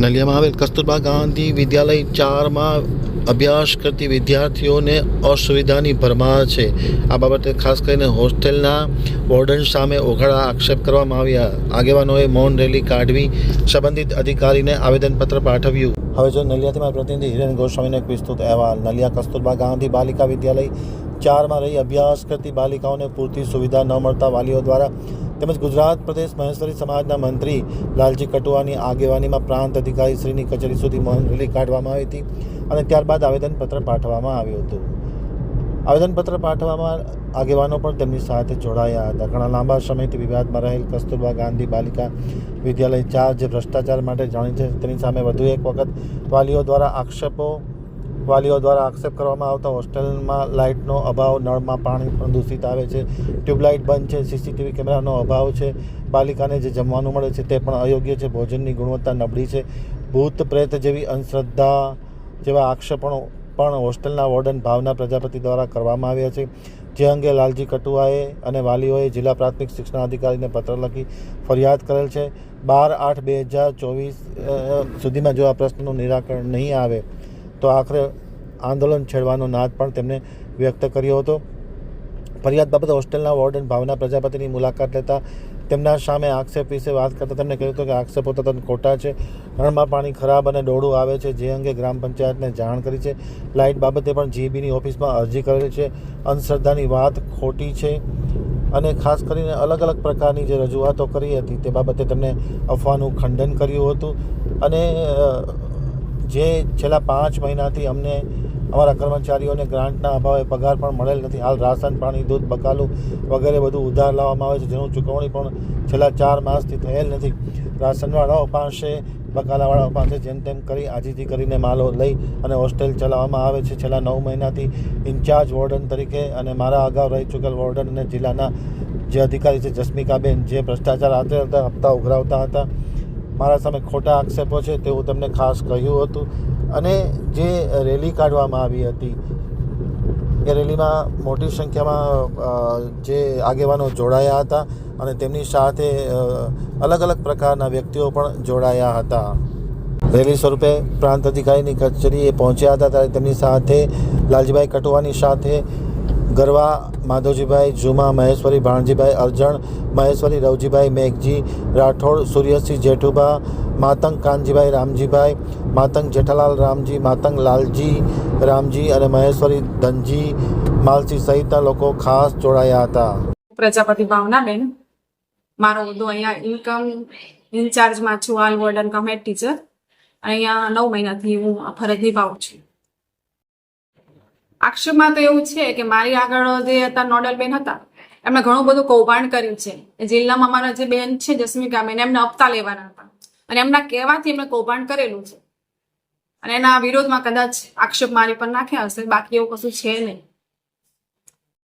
નલિયામાં આવેલ કસ્તુરબા ગાંધી વિદ્યાલય ચારમાં અભ્યાસ કરતી વિદ્યાર્થીઓને અસુવિધાની ભરમાર છે. આ બાબતે ખાસ કરીને હોસ્ટેલના વોર્ડન સામે ઓઘાડા આક્ષેપ કરવામાં આવ્યા. આગેવાનોએ મૌન રેલી કાઢવી સંબંધિત અધિકારીને આવેદનપત્ર પાઠવ્યું. હવે જો નલિયાથી મારા પ્રતિનિધિ હિરેન ગોસ્વામીનો એક વિસ્તૃત અહેવાલ. નલિયા કસ્તુરબા ગાંધી બાલિકા વિદ્યાલય ચારમાં રહી અભ્યાસ કરતી બાલિકાઓને પૂરતી સુવિધા ન મળતા વાલીઓ દ્વારા તેમજ ગુજરાત પ્રદેશ મહેશ્વરી સમાજના મંત્રી લાલજી કટુઆની આગેવાનીમાં પ્રાંત અધિકારી શ્રીની કચેરી સુધી મૌન રેલી કાઢવામાં આવી હતી અને ત્યારબાદ આવેદનપત્ર પાઠવવામાં આવ્યું હતું. આવેદનપત્ર પાઠવવામાં આગેવાનો પણ તેમની સાથે જોડાયા હતા. ઘણા લાંબા સમયથી વિવાદમાં રહેલ કસ્તુરબા ગાંધી બાલિકા વિદ્યાલય ચાર જે ભ્રષ્ટાચાર માટે જાણી છે. તેની સામે વધુ એક વખત વાલીઓ દ્વારા આક્ષેપો વાલીઓ દ્વારા આક્ષેપ કરવામાં આવતા હોસ્ટેલમાં લાઇટનો અભાવ, નળમાં પાણી પણ દૂષિત આવે છે. ટ્યુબલાઇટ બંધ છે, સીસીટીવી કેમેરાનો અભાવ છે. બાલિકાને જે જમવાનું મળે છે તે પણ અયોગ્ય છે. ભોજનની ગુણવત્તા નબળી છે. ભૂત પ્રેત જેવી અંધશ્રદ્ધા જેવા આક્ષેપણો પણ હોસ્ટેલના વોર્ડન ભાવના પ્રજાપતિ દ્વારા કરવામાં આવ્યા છે. જે અંગે લાલજી કટુઆએ અને વાલીઓએ જિલ્લા પ્રાથમિક શિક્ષણ અધિકારીને પત્ર લખી ફરિયાદ કરેલ છે. બાર આઠ બે હજાર ચોવીસ સુધીમાં જો આ પ્રશ્નનું નિરાકરણ નહીં આવે તો આખરે આંદોલન છેડવાનો નાદ પણ તેમણે વ્યક્ત કર્યો હતો. ફરિયાદ બાબતે હોસ્ટેલના વોર્ડન ભાવના પ્રજાપતિની મુલાકાત લેતા તેમના સામે આક્ષેપ વિશે વાત કરતાં તેમણે કહ્યું હતું કે આક્ષેપો તદ્દન ખોટા છે. નળમાં પાણી ખરાબ અને ડોળું આવે છે, જે અંગે ગ્રામ પંચાયતને જાણ કરી છે. લાઇટ બાબતે પણ જીબીની ઓફિસમાં અરજી કરેલી છે. અંધશ્રદ્ધાની વાત ખોટી છે અને ખાસ કરીને અલગ અલગ પ્રકારની જે રજૂઆતો કરી હતી તે બાબતે તેમણે અફવાનું ખંડન કર્યું હતું. અને જે છેલ્લા પાંચ મહિનાથી અમને અમારા કર્મચારીઓને ગ્રાન્ટના અભાવે પગાર પણ મળેલ નથી. હાલ રાશન, પાણી, દૂધ, બકાલું વગેરે બધું ઉધાર લાવવામાં આવે છે, જેનું ચૂકવણી પણ છેલ્લા ચાર માસથી થયેલ નથી. રાશનવાળાઓ પાસે, બકાલાવાળાઓ પાસે જેમ તેમ કરી, આજીજી કરીને માલો લઈ અને હોસ્ટેલ ચલાવવામાં આવે છે. છેલ્લા નવ મહિનાથી ઇન્ચાર્જ વોર્ડન તરીકે અને મારા અગાઉ રહી ચૂકેલ વોર્ડન અને જિલ્લાના જે અધિકારી છે જસ્મિકાબેન, જે ભ્રષ્ટાચાર આચરતા હપ્તા ઉઘરાવતા હતા મારા સામે ખોટા આક્ષેપો છે તેવું તમને ખાસ કહ્યું હતું. અને જે રેલી કાઢવામાં આવી હતી, એ રેલીમાં મોટી સંખ્યામાં જે આગેવાનો જોડાયા હતા અને તેમની સાથે અલગ અલગ પ્રકારના વ્યક્તિઓ પણ જોડાયા હતા. રેલી સ્વરૂપે પ્રાંત અધિકારીની કચેરીએ પહોંચ્યા હતા ત્યારે તેમની સાથે લાલજીભાઈ કટુવાની સાથે ગરવા, માધવજીભાઈ જુમા મહેશ્વરી ભાણજીભાઈ, અરજણ, મહેશ્વરી રવજીભાઈ, મેઘજી, રાઠોડ, સૂર્યસિંહ જેઠુભા, માતંગ કાનજીભાઈ રામજીભાઈ, માતંગ જેઠાલાલ રામજી, માતંગ લાલજી રામજી અને મહેશ્વરી ધનજી માલસી સહિતના લોકો ખાસ જોડાયા હતા. પ્રજાપતિ ભાવનાબેન મારો હોદ્દો અહીંયા ઇન્કમ ઇન્ચાર્જમાં છું હાલ વોર્ડન કમ હેડ ટીચર અહીંયા નવ મહિનાથી હું ફરજ નિભાવું છું. આક્ષેપમાં તો એવું છે કે મારી આગળ જે હતા નોડલ બેન હતા એમણે ઘણું બધું કૌભાંડ કર્યું છે. જિલ્લામાં મારા જે બેન છે જસ્મિકા બેન એમને હપ્તા લેવાના હતા. અને એમના કહેવાથી એમણે કૌભાંડ કરેલું છે. અને એના વિરોધમાં કદાચ આક્ષેપ મારી પર નાખ્યા હશે બાકી એવું કશું છે નહીં.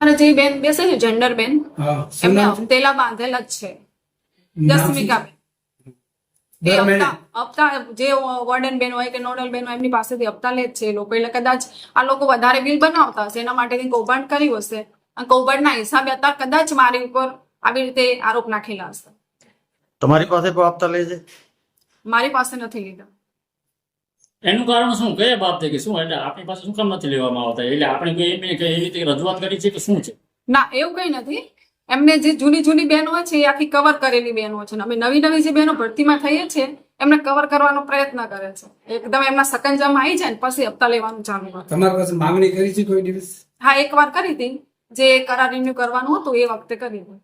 અને જે બેન બેસે છે જેન્ડર બેન એમને તેલા બાંધેલા જ છે? જસ્મિકા બેન? હપ્તા હપ્તા જે વોર્ડન બેન હોય કે નોડલ બેન હોય એમની પાસેથી હપ્તા લે જ છે એ લોકો. એટલે કદાચ આ લોકો વધારે બિલ બનાવતા હશે એના માટેથી કૌભાંડ કર્યું હશે. કૌભાંડના હિસાબે અત્યારે કદાચ મારી ઉપર આવી રીતે આરોપ નાખેલા હશે. તમારી પાસે પણ આપતા લે છે? મારી પાસે નથી લીધા. એનું કારણ શું? કયા બાબતે કે શું? એટલે આપણી પાસે શું કામ નથી લેવામાં આવતા? એટલે આપણે કોઈ એમને કઈ એવી રીતે રજૂઆત કરી છે કે શું છે? ના એવું કઈ નથી. એમને જે જૂની જૂની બહેનો છે એ આખી કવર કરેલી બહેનો છે. અમે નવી નવી જે બહેનો ભરતીમાં થઈએ છીએ એમને કવર કરવાનો પ્રયત્ન કરે છે. એકદમ એમના સકંજામાં આવી જાય ને પછી હપ્તા લેવાનું ચાલુ કરે. તમારી પાસે માંગણી કરી છે કોઈ દિવસ? હા એક વાર કરી હતી. જે કરાર રિન્યુ કરવાનું હતું એ વખતે કરી હતી.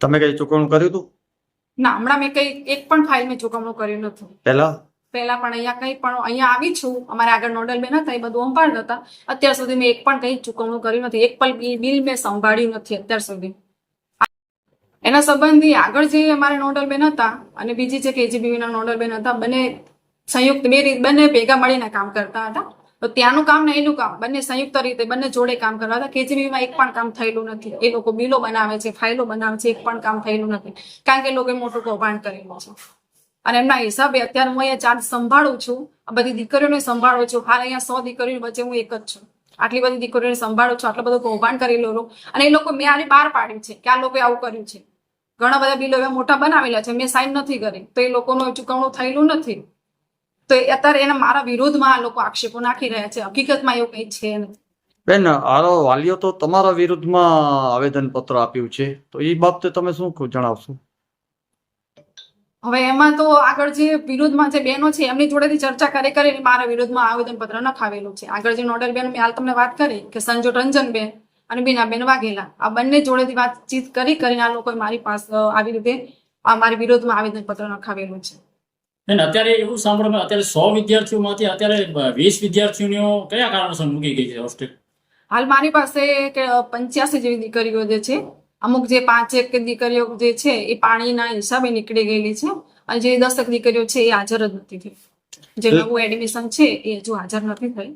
તમે કઈ ચૂકવણું કર્યું હતું? ના હમણાં મેં કઈ એક પણ ફાઇલ મેં ચૂકવણું કર્યું નથી પહેલા? પહેલા પણ અહીંયા કંઈ પણ અહીંયા આવી છું. અમારે આગળ નોડલ બેન હતા, એ બધું સંભાળતા હતા અત્યાર સુધી મેં એક પણ કંઈ ચૂકવણું કર્યું નથી. એક પણ બિલ મેં સંભાળ્યું નથી અત્યાર સુધી. એના સંબંધી આગળ જે અમારે નોડલ બેન હતા અને બીજી જે કેજીબીવીના નોડલ બેન હતા, બંને સંયુક્ત બે રીત બંને ભેગા મળીને કામ કરતા હતા. તો ત્યાંનું કામ ને એનું કામ, બંને સંયુક્ત રીતે બંને જોડે કામ કરવા હતા. કેજીબીમાં એક પણ કામ થયેલું નથી. એ લોકો બિલો બનાવે છે, ફાઇલો બનાવે છે, એક પણ કામ થયેલું નથી. કારણ કે લોકોએ મોટું કૌભાંડ કરેલું છે. અને એમના હિસાબે અત્યારે હું અહીંયા ચાર્જ સંભાળું છું. આ બધી દીકરીઓને સંભાળું છું. હાલ અહીંયા સો દીકરીઓ વચ્ચે હું એક જ છું. આટલી બધી દીકરીઓને સંભાળું છું. આટલું બધું કૌભાંડ કરેલું અને એ લોકો મેં આને બહાર પાડ્યું છે કે આ લોકોએ આવું કર્યું છે. ઘણા બધા બિલો એવા મોટા બનાવેલા છે. મેં સાઇન નથી કરી. તો એ લોકોનું ચૂકવણું થયેલું નથી. તો અત્યારે એના મારા વિરોધમાં આ લોકો આક્ષેપો નાખી રહ્યા છે. હકીકતમાં એવું કંઈ છે નથી બેન આરો વાલીઓ તો તમારા વિરુદ્ધમાં આવેદન પત્ર આપ્યું છે. તો એ બાબતે તમે શું જણાવશો? હવે એમાં તો આગળ જે વિરોધમાં જે બહેનો છે એમની જોડેથી ચર્ચા કરી કરીને મારા વિરોધમાં આવેદનપત્ર નખાવેલું છે. આગળ જે નોડલ બેન મેં હાલ તમને વાત કરી કે સંજુ રંજનબેન અને બીનાબેન વાઘેલા આ બંને જોડેથી વાતચીત કરી કરીને આ લોકોએ મારી પાસે આવી રીતે આ મારી વિરોધમાં આવેદનપત્ર નખાવેલું છે. અત્યારે એવું સાંભળવામાં અત્યારે સો વિદ્યાર્થીઓમાંથી અત્યારે વીસ વિદ્યાર્થીઓને કયા કારણસર મૂકી ગઈ છે હોસ્ટેલ હાલ મારી પાસે કે પંચ્યાસી જેવી દીકરીઓ જે છે અમુક જે પાંચેક દીકરીઓ જે છે એ પાણીના હિસાબે નીકળી ગયેલી છે અને જે દસક દીકરીઓ છે એ હાજર જ નથી થઈ. જે નવું એડમિશન છે એ હજુ હાજર નથી થઈ.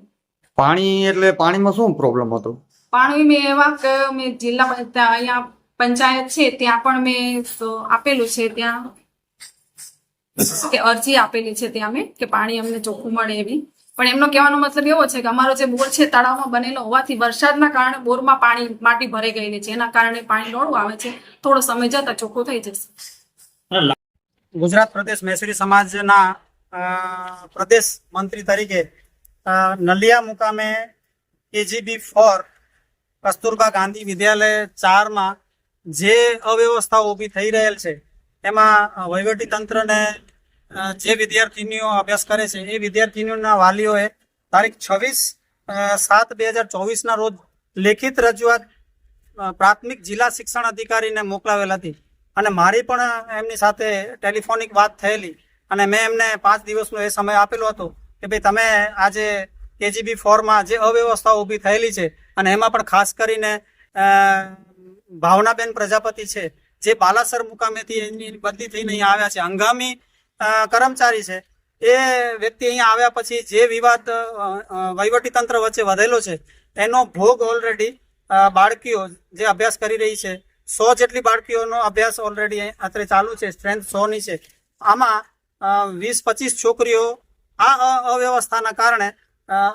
પાણી એટલે પાણીમાં શું પ્રોબ્લેમ હતો? પાણી મેં એવા કે મેં જિલ્લા અહીંયા પંચાયત છે ત્યાં પણ મેં આપેલું છે ત્યાં. કે અરજી આપેલી છે ત્યાં મેં કે પાણી અમને ચોખ્ખું મળે એવી. પણ એમનો કહેવાનો મતલબ એવો છે કે અમારો જે બોર છે તળાવમાં બનેલો હોવાથી વરસાદના કારણે બોરમાં પાણી, માટી ભરાઈ ગયેલી છે. એના કારણે પાણી નોળું આવે છે. થોડો સમય જતા ચોખ્ખું થઈ જશે. ગુજરાત પ્રદેશ મહેસૂરી સમાજના પ્રદેશ મંત્રી તરીકે નલિયા મુકામે કેજીબી ફોર કસ્તુરબા ગાંધી વિદ્યાલય ચારમાં જે અવ્યવસ્થાઓ ઊભી થઈ રહેલ છે, એમાં વહીવટી તંત્રને જે વિદ્યાર્થીનીઓ અભ્યાસ કરે છે, એ વિદ્યાર્થીનીઓના વાલીઓએ તારીખ છવ્વીસ સાત બે હજાર ચોવીસના રોજ લેખિત રજૂઆત પ્રાથમિક જિલ્લા શિક્ષણ અધિકારીને મોકલાવેલ હતી. અને મારી પણ એમની સાથે ટેલિફોનિક વાત થયેલી. અને મેં એમને પાંચ દિવસનો એ સમય આપેલો હતો કે ભાઈ તમે આજે કેજીબી ફોરમાં જે અવ્યવસ્થા ઊભી થયેલી છે અને એમાં પણ ખાસ કરીને ભાવનાબેન પ્રજાપતિ છે, જે બાલાસર મુકામેથી એની બદલી થઈને અહીંયા આવ્યા છે. હંગામી કર્મચારી છે. એ વ્યક્તિ અહીંયા આવ્યા પછી જે વિવાદ વહીવટી તંત્ર વચ્ચે વધેલો છે, એનો ભોગ ઓલરેડી બાળકીઓ જે અભ્યાસ કરી રહી છે, સો જેટલી બાળકીઓનો અભ્યાસ ઓલરેડી અત્યારે ચાલુ છે સ્ટ્રેન્થ સોની છે. આમાં વીસ પચીસ છોકરીઓ આ અવ્યવસ્થાના કારણે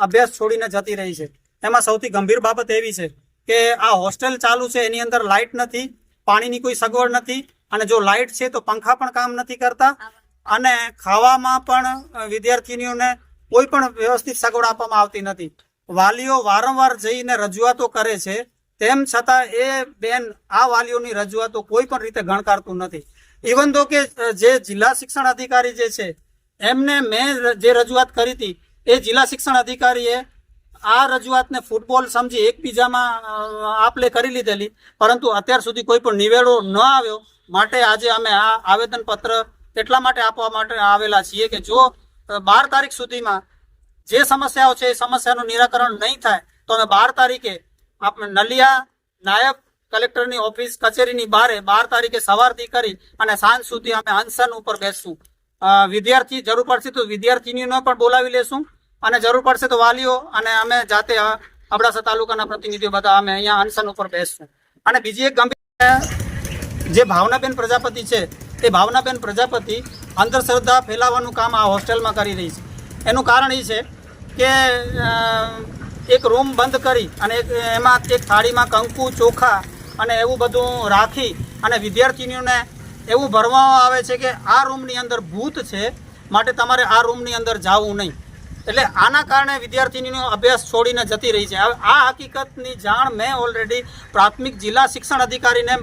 અભ્યાસ છોડીને જતી રહી છે. એમાં સૌથી ગંભીર બાબત એવી છે કે આ હોસ્ટેલ ચાલુ છે, એની અંદર લાઇટ નથી, પાણીની કોઈ સગવડ નથી, અને જો લાઇટ છે તો પંખા પણ કામ નથી કરતા. અને ખાવામાં પણ વિદ્યાર્થીનીઓને કોઈ પણ વ્યવસ્થિત સગવડ આપવામાં આવતી નથી. વાલીઓ વારંવાર જઈને રજૂઆતો કરે છે. તેમ છતાં એ બેન આ વાલીઓની રજૂઆતો કોઈ પણ રીતે ગણકારતું નથી. ઇવન તો કે જે જિલ્લા શિક્ષણ અધિકારી જે છે, એમને મેં જે રજૂઆત કરી હતી, એ જિલ્લા શિક્ષણ અધિકારીએ આ રજૂઆતને ફૂટબોલ સમજી એકબીજામાં આપલે કરી લીધેલી. પરંતુ અત્યાર સુધી કોઈ પણ નિવેડો ન આવ્યો. માટે આજે અમે આ આવેદન પત્ર એટલા માટે આપવા માટે આવેલા છીએ કે જો બાર તારીખ સુધીમાં જે સમસ્યાઓ છે એ સમસ્યાનું નિરાકરણ નહીં થાય, તો અમે બાર તારીખે આપણે નલિયા નાયબ કલેક્ટરની ઓફિસ કચેરીની બારે બાર તારીખે સવારથી કરી અને સાંજ સુધી અમે અનશન ઉપર બેસશું. વિદ્યાર્થી, જરૂર પડશે તો વિદ્યાર્થીનીઓને પણ બોલાવી લેશું અને જરૂર પડશે તો વાલીઓ અને અમે જાતે અબડાસા તાલુકાના પ્રતિનિધિઓ બધા અમે અહીંયા અનશન ઉપર બેસશું. અને બીજી એક ગંભીર જે ભાવનાબેન પ્રજાપતિ છે એ ભાવનાબેન પ્રજાપતિ અંધશ્રદ્ધા ફેલાવવાનું કામ આ હોસ્ટેલમાં કરી રહી છે. એનું કારણ એ છે કે એક રૂમ બંધ કરી અને એમાં એક થાળીમાં કંકુ, ચોખા અને એવું બધું રાખી અને વિદ્યાર્થીનીઓને એવું ભરવામાં આવે છે કે આ રૂમની અંદર ભૂત છે, માટે તમારે આ રૂમની અંદર જવું નહીં. એટલે આના કારણે વિદ્યાર્થીનીનો અભ્યાસ છોડીને જતી રહી છે. હવે આ હકીકતની જાણ મેં ઓલરેડી પ્રાથમિક જિલ્લા શિક્ષણ અધિકારીને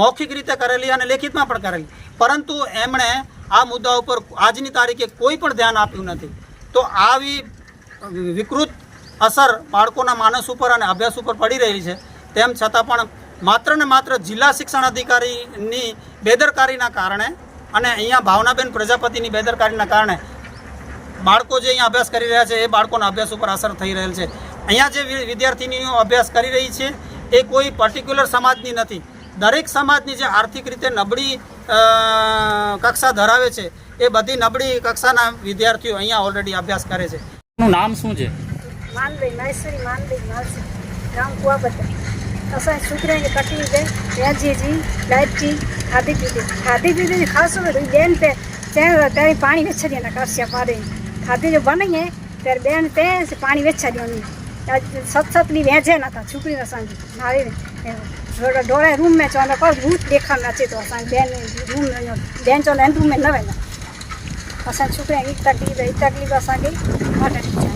મૌખિક રીતે કરેલી અને લેખિતમાં પણ કરેલી. પરંતુ એમણે આ મુદ્દા ઉપર આજની તારીખે કોઈ પણ ધ્યાન આપ્યું નથી. તો આવી વિકૃત અસર બાળકોના માનસ ઉપર અને અભ્યાસ ઉપર પડી રહી છે. તેમ છતાં પણ માત્ર ને માત્ર જિલ્લા શિક્ષણ અધિકારીની બેદરકારીના કારણે અને અહીંયા ભાવનાબેન પ્રજાપતિની બેદરકારીના કારણે બાળકો જે અહીંયા અભ્યાસ કરી રહ્યા છે, એ બાળકોના અભ્યાસ ઉપર અસર થઈ રહેલ છે. અહીંયા જે વિદ્યાર્થીનીઓ અભ્યાસ કરી રહી છે, એ કોઈ પર્ટિક્યુલર સમાજની નથી. દરેક સમાજની જે આર્થિક રીતે નબળી કક્ષા ધરાવે છે એ બધી નબળી કક્ષાના વિદ્યાર્થીઓ અહીંયા ઓલરેડી અભ્યાસ કરે છે. એનું નામ શું છે? માનભાઈ મહેશ્વરી માનભાઈ માલસી ગામ કુવાબતર અસાંજે છોકરાને કટી ગઈ વ્યાજીજી લાઈટજી ખાધી પીધી. ખાધી પીધી ખાસું બેન તે પાણી વેચા દે કાશ્યા પાડે. ખાધી જો બનીએ ત્યારે બેન તે પાણી વેચાડ્યો દેવાની સત સતની વેચે નતા છોકરીને સાંજે. મારીને. डोड़े रूम में चवंदा पर भूत ॾेखारणु अचे थो असांखे ॿियनि रूम ॿियनि चवंदा आहिनि रूम में न वेंदा असांजे छोकिरे जी तकलीफ़ ई तकलीफ़ असांखे मां कढी चाहियां